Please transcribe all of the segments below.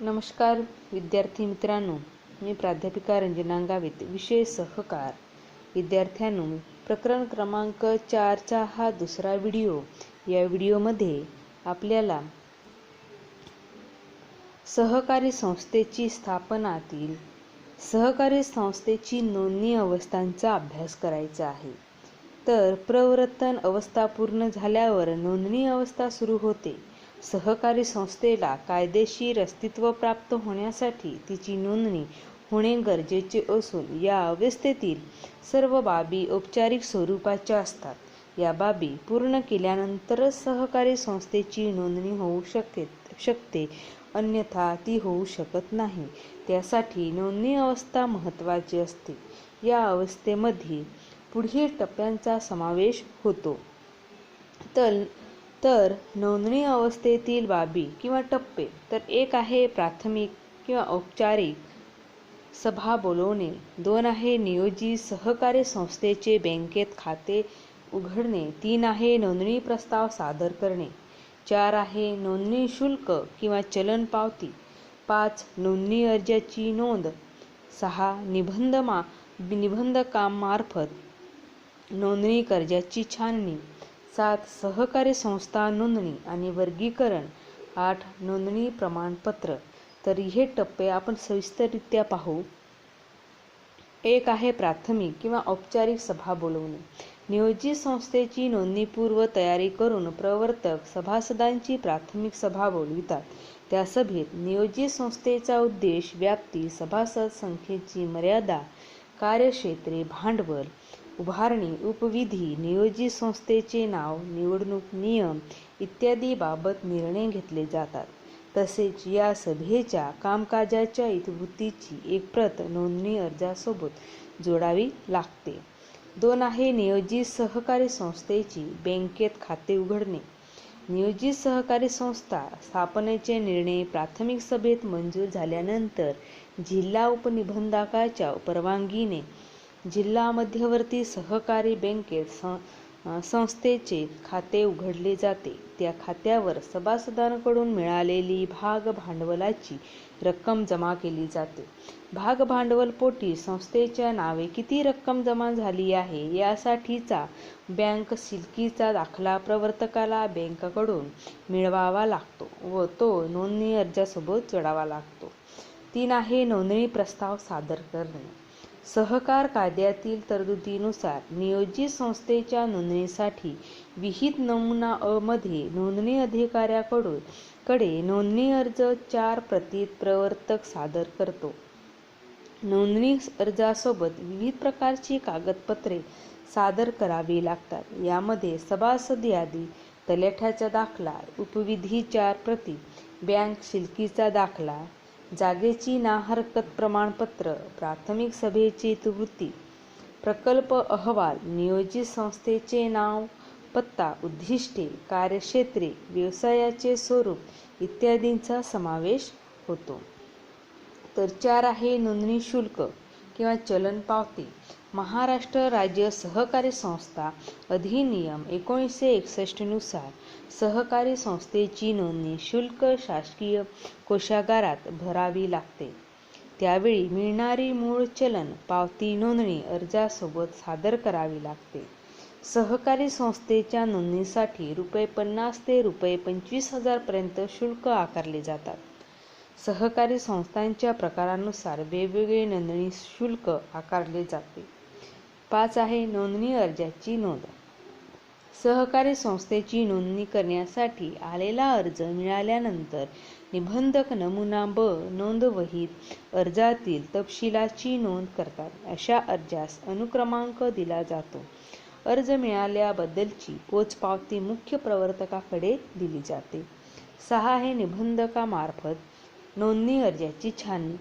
नमस्कार विद्यार्थी मित्रांनो. मी प्राध्यापिका रंजना गावित विषय सहकार. विद्यार्थ्यांनो प्रकरण क्रमांक चारचा हा दुसरा व्हिडिओ. या व्हिडिओमध्ये आपल्याला सहकारी संस्थेची स्थापनातील सहकारी संस्थेची नोंदणी अवस्थांचा अभ्यास करायचा आहे. तर प्रवर्तन अवस्था पूर्ण झाल्यावर नोंदणी अवस्था सुरू होते. सहकारी संस्थेला कायदेशीर अस्तित्व प्राप्त होण्यासाठी तिची नोंदणी होणे गरजेचे असून या अवस्थेतील सर्व बाबी औपचारिक स्वरूपाच्या असतात. या बाबी पूर्ण केल्यानंतरच सहकारी संस्थेची नोंदणी होऊ शकते शकते. अन्यथा ती होऊ शकत नाही. त्यासाठी नोंदणी अवस्था महत्त्वाची असते. या अवस्थेमध्ये पुढील टप्प्यांचा समावेश होतो. तर तर नोंदणी अवस्थेतील बाबी किंवा टप्पे तर एक आहे प्राथमिक किंवा औपचारिक सभा बोलवणे दोन आहे नियोजित सहकारी संस्थेचे बँकेत खाते उघडणे तीन आहे नोंदणी प्रस्ताव सादर करणे चार आहे नोंदणी शुल्क किंवा चलन पावती पाच नोंदणी अर्जाची नोंद सहा निबंधमा निबंधकामामार्फत नोंदणी कर्जाची छाननी सात सहकारी संस्था नोंदणी आणि वर्गीकरण आठ नोंदणी प्रमाणपत्र. तर हे टप्पे आपण सविस्तररित्या पाहू. एक आहे प्राथमिक किंवा औपचारिक सभा बोलवणे. नियोजित संस्थेची नोंदणीपूर्व तयारी करून प्रवर्तक सभासदांची प्राथमिक सभा बोलवितात. त्या सभेत नियोजित संस्थेचा उद्देश व्याप्ती सभासद संख्येची मर्यादा कार्यक्षेत्रे भांडवल उभारणी उपविधी नियोजित संस्थेचे नाव निवडणूक नियम इत्यादी बाबत निर्णय घेतले जातात. तसेच या सभेच्या कामकाजाच्या इतिवृत्तीची एक प्रत नोंदणी अर्जासोबत जोडावी लागते. दोन आहे नियोजित सहकारी संस्थेची बँकेत खाते उघडणे. नियोजित सहकारी संस्था स्थापनेचे निर्णय प्राथमिक सभेत मंजूर झाल्यानंतर जिल्हा उपनिबंधकाच्या परवानगीने जिल्हा मध्यवर्ती सहकारी बँकेत संस्थेचे खाते उघडले जाते. त्या खात्यावर सभासदांकडून मिळालेली भाग भांडवलाची रक्कम जमा केली जाते. भाग भांडवलपोटी संस्थेच्या नावे किती रक्कम जमा झाली आहे यासाठीचा बँक सिल्कीचा दाखला प्रवर्तकाला बँकेकडून मिळवावा लागतो व तो नोंदणी अर्जासोबत जोडावा लागतो. तीन आहे नोंदणी प्रस्ताव सादर करणे. सहकार कायद्यातील तरतुदीनुसार नियोजित संस्थेच्या नोंदणीसाठी विहित नमुना अ मध्ये नोंदणी अधिकाऱ्याकडून कडे नोंदणी अर्ज चार प्रतीत प्रवर्तक सादर करतो. नोंदणी अर्जासोबत विविध प्रकारची कागदपत्रे सादर करावी लागतात. यामध्ये सभासद यादी तलेठ्याचा दाखला उपविधी चार प्रती बँक शिल्कीचा दाखला जागेची नाहरकत प्रमाणपत्र प्राथमिक सभेची इतिवृत्ती प्रकल्प अहवाल नियोजित संस्थेचे नाव पत्ता उद्दिष्टे कार्यक्षेत्रे व्यवसायाचे स्वरूप इत्यादींचा समावेश होतो. तर चार आहे नोंदणी शुल्क किंवा चलन पावती. महाराष्ट्र राज्य सहकारी संस्था अधिनियम एकोणीसशे एकसष्टनुसार सहकारी संस्थेची नोंदणी शुल्क शासकीय कोशागारात भरावी लागते. त्यावेळी मिळणारी मूळ चलन पावती नोंदणी अर्जासोबत सादर करावी लागते. सहकारी संस्थेच्या नोंदणीसाठी रुपये पन्नास ते रुपये पंचवीस हजारपर्यंत शुल्क आकारले जातात. सहकारी संस्थांच्या प्रकारानुसार वेगवेगळे नोंदणी शुल्क आकारले जाते. पाच आहे नोंदणी अर्जाची नोंद. सहकारी संस्थेची नोंदणी करण्यासाठी आलेला अर्ज मिळाल्यानंतर निबंधक नमुना ब नोंदवहीत अर्जातील तपशिलाची नोंद करतात. अशा अर्जास अनुक्रमांक दिला जातो. अर्ज मिळाल्याबद्दलची पोचपावती मुख्य प्रवर्तकाकडे दिली जाते. सहा आहे निबंधकामार्फत नोंदणी अर्जाची छाननी.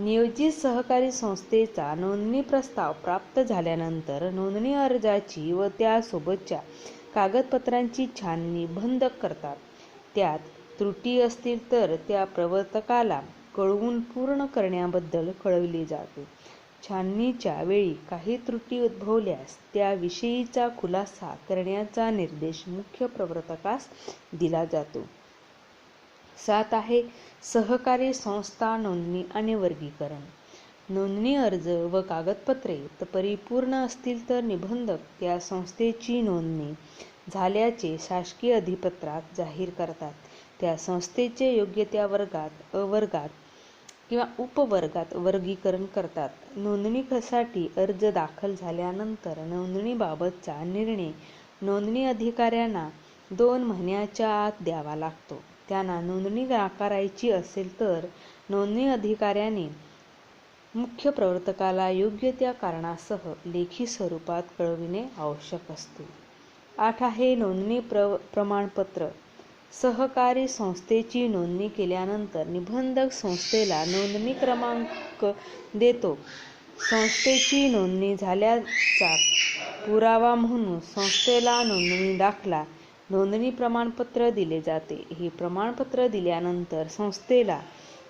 नियोजित सहकारी संस्थेचा नोंदणी प्रस्ताव प्राप्त झाल्यानंतर नोंदणी अर्जाची व त्यासोबतच्या कागदपत्रांची छाननी बंधक करतात. त्यात त्रुटी असतील तर त्या प्रवर्तकाला कळवून पूर्ण करण्याबद्दल कळविले जाते. छाननीच्या वेळी काही त्रुटी उद्भवल्यास त्याविषयीचा खुलासा करण्याचा निर्देश मुख्य प्रवर्तकास दिला जातो. सात आहे सहकारी संस्था नोंदणी आणि वर्गीकरण. नोंदणी अर्ज व कागदपत्रे तर परिपूर्ण असतील तर निबंधक त्या संस्थेची नोंदणी झाल्याचे शासकीय अधिपत्रात जाहीर करतात. त्या संस्थेचे योग्य त्या वर्गात अवर्गात किंवा उपवर्गात वर्गीकरण करतात. नोंदणीसाठी अर्ज दाखल झाल्यानंतर नोंदणीबाबतचा निर्णय नोंदणी अधिकाऱ्यांना दोन महिन्याच्या आत द्यावा लागतो. त्यांना नोंदणी नाकारायची असेल तर नोंदणी अधिकाऱ्याने मुख्य प्रवर्तकाला योग्य त्या कारणासह लेखी स्वरूपात कळविणे आवश्यक असते. आठ आहे नोंदणी प्र प्रमाणपत्र. सहकारी संस्थेची नोंदणी केल्यानंतर निबंधक संस्थेला नोंदणी क्रमांक देतो. संस्थेची नोंदणी झाल्याचा पुरावा म्हणून संस्थेला नोंदणी दाखला. नोंदणी प्रमाणपत्र दिले जाते. हे प्रमाणपत्र दिल्यानंतर संस्थेला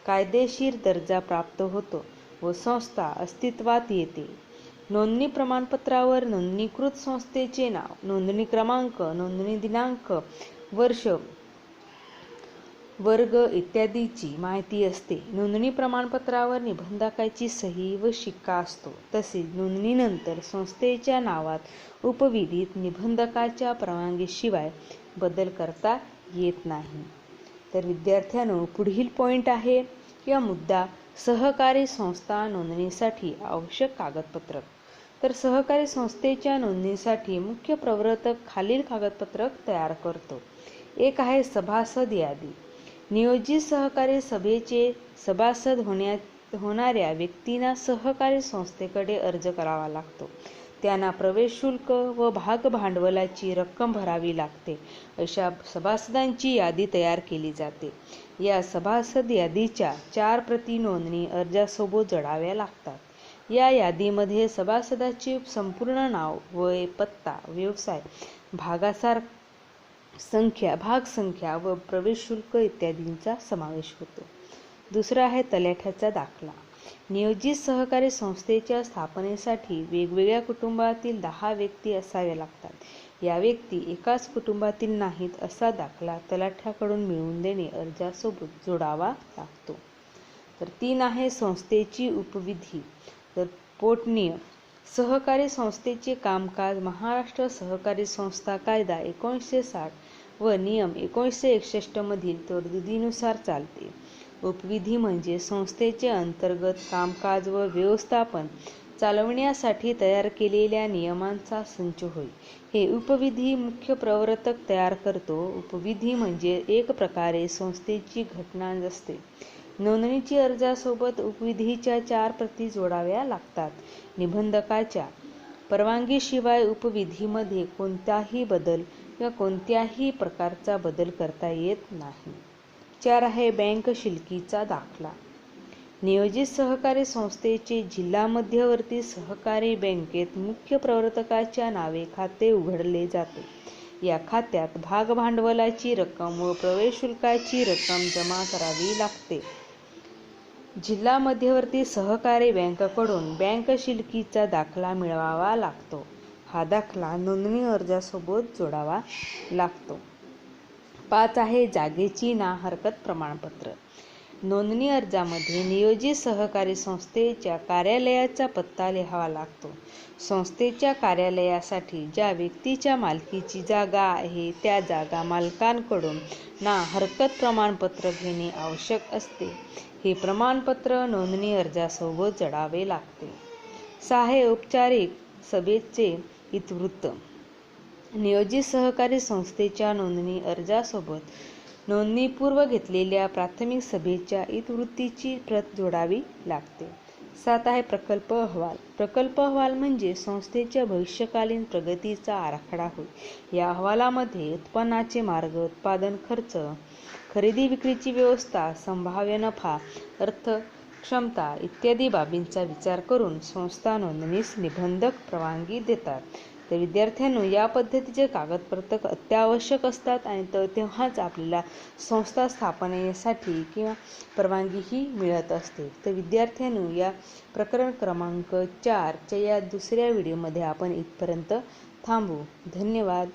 कायदेशीर दर्जा प्राप्त होतो व संस्था अस्तित्वात येते. नोंदणी प्रमाणपत्रावर नोंदणीकृत संस्थेचे नाव नोंदणी क्रमांक नोंदणी दिनांक वर्ष वर्ग इत्यादीची माहिती असते. नोंदणी प्रमाणपत्रावर निबंधकाची सही व शिक्का असतो. तसेच नोंदणीनंतर संस्थेच्या नावात उपविधीत निबंधकाच्या परवानगीशिवाय बदल करता येत नाही. तर विद्यार्थ्यांनो पुढील पॉईंट आहे. किंवा मुद्दा सहकारी संस्था नोंदणीसाठी आवश्यक कागदपत्र तर सहकारी संस्थेच्या नोंदणीसाठी मुख्य प्रवर्तक खालील कागदपत्रक तयार करतो. एक आहे सभासद यादी. नियोजित सहकारी सभेचे सभासद होण्या होणाऱ्या व्यक्तींना सहकारी संस्थेकडे अर्ज करावा लागतो. त्यांना प्रवेश शुल्क व भाग भांडवलाची रक्कम भरावी लागते. अशा सभासदांची यादी तयार केली जाते. या सभासद यादीच्या चार प्रती नोंदणी अर्जासोबत जडाव्या लागतात. या यादीमध्ये सभासदाचे संपूर्ण नाव वय पत्ता व्यवसाय भागासार संख्या भाग संख्या व प्रवेश शुल्क इत्यादींचा समावेश होतो. दुसरा आहे तलाठ्याचा दाखला. नियोजित सहकारी संस्थेच्या स्थापनेसाठी वेगवेगळ्या कुटुंबातील दहा व्यक्ती असाव्या लागतात. या व्यक्ती एकाच कुटुंबातील नाहीत असा दाखला तलाठ्याकडून मिळवून देणे अर्जासोबत जोडावा लागतो. तर तीन आहे संस्थेची उपविधी. तर पोटनीय सहकारी संस्थेचे कामकाज महाराष्ट्र सहकारी संस्था कायदा एकोणीसशे साठ व नियम एकोणीसशे एकसष्टमधील तरतुदीनुसार चालते. उपविधी म्हणजे संस्थेचे अंतर्गत कामकाज व व्यवस्थापन चालवण्यासाठी तयार केलेल्या नियमांचा संच होय. हे उपविधी मुख्य प्रवर्तक तयार करतो. उपविधी म्हणजे एक प्रकारे संस्थेची घटना असते. नोंदणीची अर्जासोबत उपविधीच्या चार प्रती जोडाव्या लागतात. निबंधकाच्या परवानगीशिवाय उपविधीमध्ये कोणताही बदल किंवा कोणत्याही प्रकारचा बदल करता येत नाही. चार आहे बँक शिल्कीचा दाखला. नियोजित सहकारी संस्थेचे जिल्हा मध्यवर्ती सहकारी बँकेत मुख्य प्रवर्तकाच्या नावे खाते उघडले जाते. या खात्यात भागभांडवलाची रक्कम व प्रवेश शुल्काची रक्कम जमा करावी लागते. जिल्हा मध्यवर्ती सहकारी बँकेकडून बँक शिल्कीचा दाखला मिळवावा लागतो. हा दाखला नोंदणी अर्जासोबत जोडावा लागतो. पाच आहे जागेची ना हरकत प्रमाणपत्र. नोंदणी अर्जामध्ये नियोजित सहकारी संस्थेच्या कार्यालयाचा पत्ता लिहावा लागतो. संस्थेच्या कार्यालयासाठी ज्या व्यक्तीच्या मालकीची जागा आहे त्या जागा मालकांकडून ना हरकत प्रमाणपत्र घेणे आवश्यक असते. हे प्रमाणपत्र नोंदणी अर्जासोबत जडावे लागते. सहा औपचारिक सभेचे इतिवृत्त. नियोजित सहकारी संस्थेच्या नोंदणी अर्जासोबत नोंदणीपूर्व घेतलेल्या प्राथमिक सभेच्या इतवृत्तीची प्रत जोडावी लागते. सात आहे प्रकल्प अहवाल. प्रकल्प अहवाल म्हणजे संस्थेच्या भविष्यकालीन प्रगतीचा आराखडा होय. या अहवालामध्ये उत्पन्नाचे मार्ग उत्पादन खर्च खरेदी विक्रीची व्यवस्था संभाव्य नफा अर्थ क्षमता इत्यादी बाबींचा विचार करून संस्था नोंदणीस निबंधक परवानगी देतात. तर विद्यार्थ्यांनो या पद्धतीचे कागदपत्र अत्यावश्यक असतात आणि तर तेव्हाच आपल्याला संस्था स्थापनेसाठी किंवा परवानगीही मिळत असते. तर विद्यार्थ्यांनो या प्रकरण क्रमांक चारच्या या दुसऱ्या व्हिडिओमध्ये आपण इथपर्यंत थांबू. धन्यवाद.